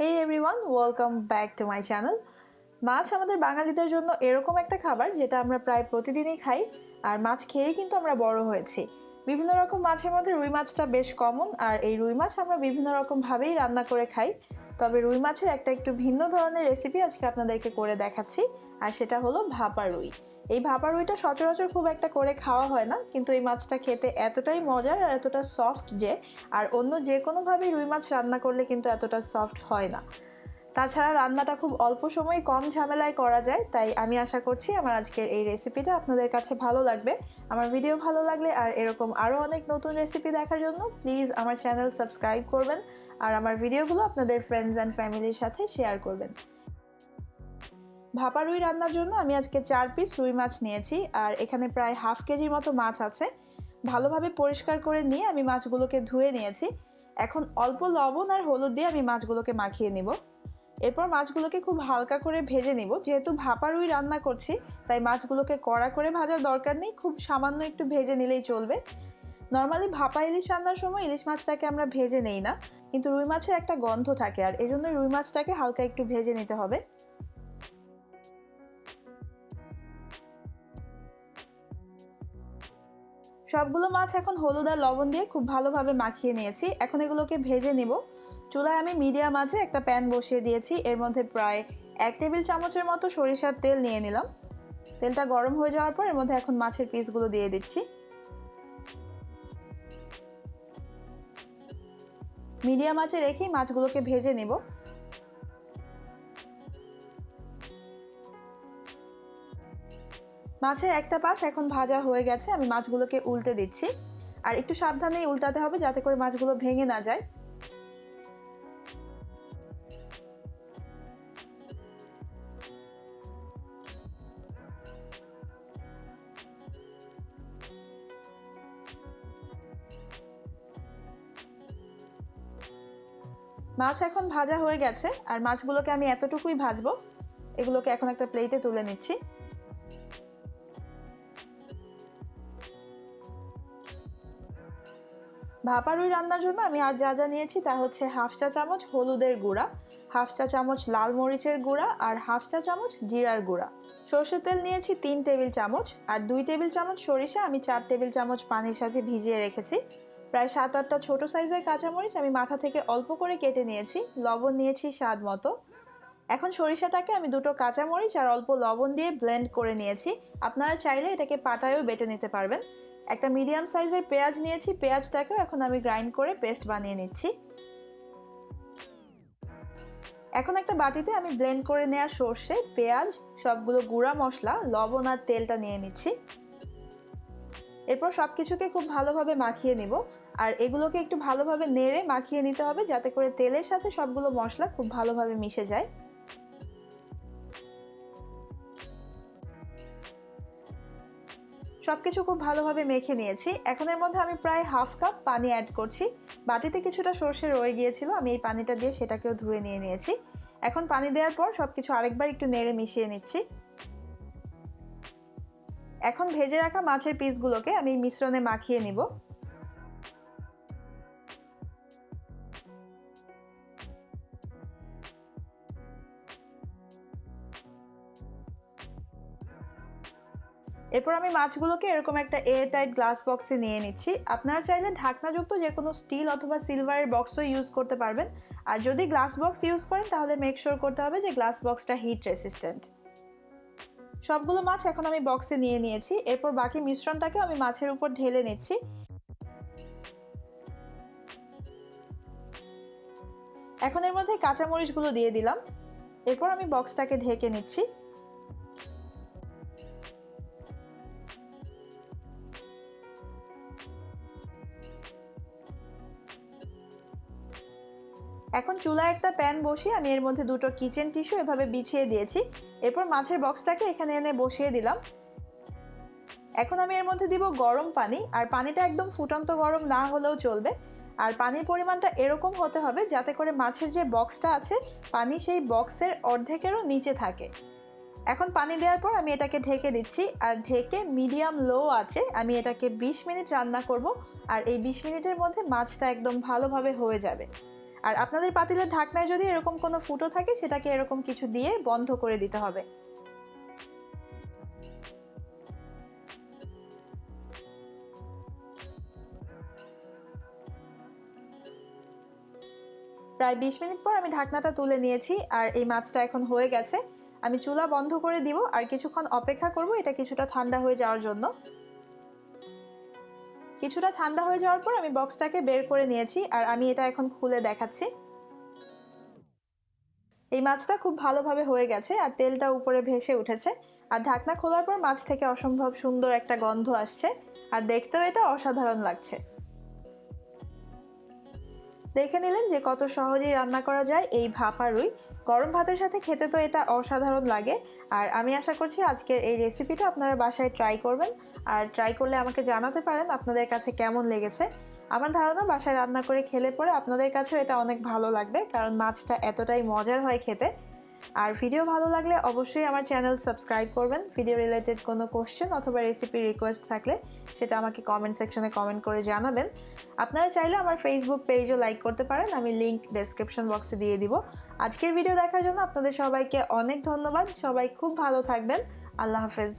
Hey everyone welcome back to my channel মাছ আমাদের বাঙালিদের জন্য এরকম একটা খাবার যেটা আমরা প্রায় প্রতিদিনই খাই, আর মাছ খেয়েই কিন্তু আমরা বড় হয়েছি। বিভিন্ন রকম মাছের মধ্যে রুই মাছটা বেশ কমন আর এই রুই মাছ আমরা বিভিন্ন রকমভাবেই রান্না করে খাই। তবে রুই মাছের একটা একটু ভিন্ন ধরনের রেসিপি আজকে আপনাদেরকে করে দেখাচ্ছি, আর সেটা হলো ভাপা রুই। এই ভাপা রুইটা সচরাচর খুব একটা করে খাওয়া হয় না, কিন্তু এই মাছটা খেতে এতটাই মজার আর এতটা সফট যে, আর অন্য যে কোনোভাবেই রুই মাছ রান্না করলে কিন্তু এতটা সফট হয় না। তাছাড়া রান্নাটা খুব অল্প সময়ে কম ঝামেলায় করা যায়, তাই আমি আশা করছি আমার আজকের এই রেসিপিটা আপনাদের কাছে ভালো লাগবে। আমার ভিডিও ভালো লাগলে আর এরকম আরও অনেক নতুন রেসিপি দেখার জন্য প্লিজ আমার চ্যানেল সাবস্ক্রাইব করবেন আর আমার ভিডিওগুলো আপনাদের ফ্রেন্ডস অ্যান্ড ফ্যামিলির সাথে শেয়ার করবেন। ভাপা রুই রান্নার জন্য আমি আজকে চার পিস রুই মাছ নিয়েছি আর এখানে প্রায় হাফ কেজির মতো মাছ আছে। ভালোভাবে পরিষ্কার করে নিয়ে আমি মাছগুলোকে ধুয়ে নিয়েছি। এখন অল্প লবণ আর হলুদ দিয়ে আমি মাছগুলোকে মাখিয়ে নিব। এরপর মাছগুলোকে খুব হালকা করে ভেজে নিব। যেহেতু ভাপা রুই রান্না করছি, তাই মাছগুলোকে কড়া করে ভাজার দরকার নেই, খুব সামান্য একটু ভেজে নিলেই চলবে। নর্মালি ভাপা ইলিশ রান্নার সময় ইলিশ মাছটাকে আমরা ভেজে নেই না, কিন্তু রুই মাছের একটা গন্ধ থাকে, আর এই জন্য রুই মাছটাকে হালকা একটু ভেজে নিতে হবে। সবগুলো মাছ এখন হলুদ আর লবণ দিয়ে খুব ভালোভাবে মাখিয়ে নিয়েছি। এখন এগুলোকে ভেজে নিব। চুলায় আমি মিডিয়াম আঁচে একটা প্যান বসিয়ে দিয়েছি। এর মধ্যে প্রায় এক টেবিল চামচের মতো সরিষার তেল নিয়ে নিলাম। তেলটা গরম হয়ে যাওয়ার পর এর মধ্যে এখন মাছের পিসগুলো দিয়ে দিচ্ছি। মিডিয়াম আঁচে রেখেই মাছগুলোকে ভেজে নেব। মাছের একটা পাশ এখন ভাজা হয়ে গেছে, আমি মাছগুলোকে উল্টে দিচ্ছি। আর একটু সাবধানেই উল্টাতে হবে যাতে করে মাছগুলো ভেঙে না যায়। মাছ এখন ভাজা হয়ে গেছে, আর মাছগুলোকে আমি এতটুকুই ভাজবো। এগুলোকে এখন একটা প্লেটে তুলে নিচ্ছি। ভাপা রুই রান্নার জন্য আমি আর যা যা নিয়েছি তা হচ্ছে হাফ চা চামচ হলুদের গুঁড়া, হাফ চা চামচ লাল মরিচের গুঁড়া, আর হাফ চা চামচ জিরার গুঁড়া। সর্ষের তেল নিয়েছি তিন টেবিল চামচ, আর দুই টেবিল চামচ সরিষা আমি চার টেবিল চামচ পানির সাথে ভিজিয়ে রেখেছি। প্রায় সাত আটটা ছোট সাইজের কাঁচামরিচ আমি মাথা থেকে অল্প করে কেটে নিয়েছি। লবণ নিয়েছি স্বাদ মতো। এখন সরিষাটাকে আমি দুটো কাঁচামরিচ আর অল্প লবণ দিয়ে ব্লেন্ড করে নিয়েছি। আপনারা চাইলে এটাকে পাটায়ও বেটে নিতে পারবেন। একটা মিডিয়াম সাইজের পেঁয়াজ নিয়েছি। পেঁয়াজটাকেও এখন আমি গ্রাইন্ড করে পেস্ট বানিয়ে নিচ্ছি। এখন একটা বাটিতে আমি ব্লেন্ড করে নেওয়া সর্ষে, পেঁয়াজ, সবগুলো গুঁড়া মশলা, লবণ আর তেলটা নিয়ে নিচ্ছি। এরপর সব কিছুকে খুব ভালোভাবে মাখিয়ে নিব। আর এগুলোকে একটু ভালোভাবে নেড়ে মাখিয়ে নিতে হবে যাতে করে তেলের সাথে সবগুলো মশলা খুব ভালোভাবে মিশে যায়। সব কিছু খুব ভালোভাবে মেখে নিয়েছি। এখন এর মধ্যে আমি প্রায় হাফ কাপ পানি অ্যাড করছি। বাটিতে কিছুটা সর্ষে রয়ে গিয়েছিল, আমি এই পানিটা দিয়ে সেটাকেও ধুয়ে নিয়ে নিয়েছি। এখন পানি দেওয়ার পর সব কিছু আরেকবার একটু নেড়ে মিশিয়ে নিচ্ছি। এখন ভেজে রাখা মাছের পিসগুলোকে আমি মিশ্রণে মাখিয়ে নিব। এরপর আমি মাছগুলোকে এরকম একটা এয়ার টাইট গ্লাস বক্সে নিয়ে নিচ্ছি। আপনারা চাইলে ঢাকনাযুক্ত যে কোনো স্টিল অথবা সিলভারের বক্সও ইউজ করতে পারবেন। আর যদি গ্লাস বক্স ইউজ করেন, তাহলে মেক শিওর করতে হবে যে গ্লাস বক্সটা হিট রেসিস্ট্যান্ট সবগুলো মাছ এখন আমি বক্সে নিয়ে নিয়েছি। এরপর বাকি মিশ্রণটাকে আমি মাছের উপর ঢেলে নিচ্ছি। এখন এর মধ্যে কাঁচামরিচগুলো দিয়ে দিলাম। এরপর আমি বক্সটাকে ঢেকে নিচ্ছি। এখন চুলায় একটা প্যান বসিয়ে আমি এর মধ্যে দুটো কিচেন টিস্যু এভাবে বিছিয়ে দিয়েছি। এরপর মাছের বক্সটাকে এখানে এনে বসিয়ে দিলাম। এখন আমি এর মধ্যে দিব গরম পানি, আর পানিটা একদম ফুটন্ত গরম না হলেও চলবে। আর পানির পরিমাণটা এরকম হতে হবে যাতে করে মাছের যে বক্সটা আছে, পানি সেই বক্সের অর্ধেকেরও নিচে থাকে। এখন পানি দেওয়ার পর আমি এটাকে ঢেকে দিচ্ছি, আর ঢেকে মিডিয়াম লো আছে, আমি এটাকে 20 মিনিট রান্না করব, আর এই 20 মিনিটের মধ্যে মাছটা একদম ভালোভাবে হয়ে যাবে। আর আপনাদের পাতিলের ঢাকনায় যদি এরকম কোনো ফুটো থাকে, সেটাকে এরকম কিছু দিয়ে বন্ধ করে দিতে হবে। প্রায় বিশ মিনিট পর আমি ঢাকনাটা তুলে নিয়েছি, আর এই মাছটা এখন হয়ে গেছে। আমি চুলা বন্ধ করে দিব, আর কিছুক্ষণ অপেক্ষা করব, এটা কিছুটা ঠান্ডা হয়ে যাওয়ার জন্য। কিছুটা ঠান্ডা হয়ে যাওয়ার পর আমি বক্সটাকে বের করে নিয়েছি আর আমি এটা এখন খুলে দেখাচ্ছি। এই মাছটা খুব ভালোভাবে হয়ে গেছে আর তেলটা উপরে ভেসে উঠেছে। আর ঢাকনা খোলার পর মাছ থেকে অসম্ভব সুন্দর একটা গন্ধ আসছে। আর দেখতেও এটা অসাধারণ লাগছে। দেখে নিলেন যে কত সহজেই রান্না করা যায় এই ভাপা রুই। গরম ভাতের সাথে খেতে তো এটা অসাধারণ লাগে। আর আমি আশা করছি আজকের এই রেসিপিটা আপনারা বাসায় ট্রাই করবেন। আর ট্রাই করলে আমাকে জানাতে পারেন আপনাদের কাছে কেমন লেগেছে। আমার ধারণা বাসায় রান্না করে খেলে পরে আপনাদের কাছেও এটা অনেক ভালো লাগবে, কারণ মাছটা এতটাই মজার হয় খেতে। আর ভিডিও ভালো লাগলে অবশ্যই আমার চ্যানেল সাবস্ক্রাইব করবেন। ভিডিও রিলেটেড কোনো কোশ্চেন অথবা রেসিপি রিকোয়েস্ট থাকলে সেটা আমাকে কমেন্ট সেকশনে কমেন্ট করে জানাবেন। আপনারা চাইলে আমার ফেসবুক পেজও লাইক করতে পারেন। আমি লিঙ্ক ডেসক্রিপশন বক্সে দিয়ে দিব। আজকের ভিডিও দেখার জন্য আপনাদের সবাইকে অনেক ধন্যবাদ। সবাই খুব ভালো থাকবেন। আল্লাহ হাফেজ।